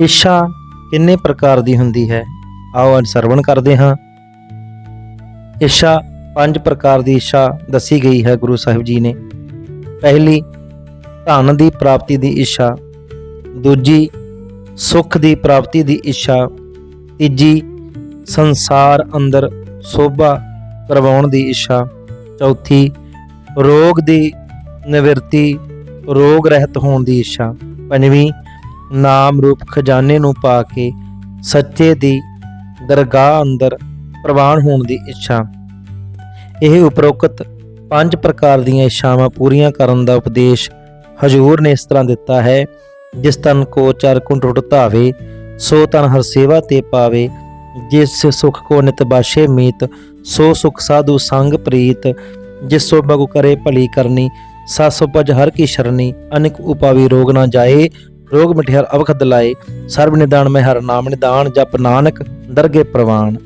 ਇੱਛਾ ਕਿੰਨੇ ਪ੍ਰਕਾਰ ਦੀ ਹੁੰਦੀ ਹੈ? ਆਓ ਅੱਜ ਸਰਵਣ ਕਰਦੇ ਹਾਂ। ਇੱਛਾ ਪੰਜ ਪ੍ਰਕਾਰ ਦੀ ਇੱਛਾ ਦੱਸੀ ਗਈ ਹੈ ਗੁਰੂ ਸਾਹਿਬ ਜੀ ਨੇ। ਪਹਿਲੀ, ਧਨ ਦੀ ਪ੍ਰਾਪਤੀ ਦੀ ਇੱਛਾ। ਦੂਜੀ, ਸੁੱਖ ਦੀ ਪ੍ਰਾਪਤੀ ਦੀ ਇੱਛਾ। ਤੀਜੀ, ਸੰਸਾਰ ਅੰਦਰ ਸੋਭਾ ਕਰਵਾਉਣ ਦੀ ਇੱਛਾ। ਚੌਥੀ, ਰੋਗ ਦੀ ਨਿਵਰਤੀ, ਰੋਗ ਰਹਿਤ ਹੋਣ ਦੀ ਇੱਛਾ। ਪੰਜਵੀਂ ਨਾਮ ਰੂਪ ਖਜ਼ਾਨੇ ਨੂੰ ਪਾ ਕੇ ਸੱਚੇ ਦੀ ਦਰਗਾਹ ਅੰਦਰ ਪ੍ਰਵਾਨ ਹੋਣ ਦੀ ਇੱਛਾ। ਇਹ ਉਪਰੋਕਤ ਪੰਜ ਪ੍ਰਕਾਰ ਦੀਆਂ ਇੱਛਾਵਾਂ ਪੂਰੀਆਂ ਕਰਨ ਦਾ ਉਪਦੇਸ਼ ਹਜੂਰ ਨੇ ਇਸ ਤਰ੍ਹਾਂ ਦਿੱਤਾ ਹੈ, ਜਿਸ ਤਨ ਕੋ ਚਰ ਕੁੰਟ ਟੁੱਟ ਧਾਵੇ, ਸੋ ਤਨ ਹਰ ਸੇਵਾ ਤੇ ਪਾਵੇ, ਜਿਸ ਸੁਖ ਕੋ ਨਿਤ ਬਾਸ਼ੇ ਮੀਤ, ਸੋ ਸੁਖ ਸਾਧੂ ਸੰਗ ਪ੍ਰੀਤ, ਜਿਸ ਸੋ ਬਗੁ ਕਰੇ ਭਲੀ ਕਰਨੀ ਸਸ ਉਪਜ ਹਰ ਕੀ ਸ਼ਰਨੀ, ਅਨਿਕ ਉਪਾਵੀ ਰੋਗ ਨਾ ਜਾਏ ਰੋਗ ਮਿਠਿਆਰ ਅਵਖਦ ਲਾਏ ਸਰਬ ਨਿਦਾਨ ਮੈਂ ਹਰ ਨਾਮ ਨਿਦਾਨ ਜਪ ਨਾਨਕ ਦਰਗੇ ਪ੍ਰਵਾਨ।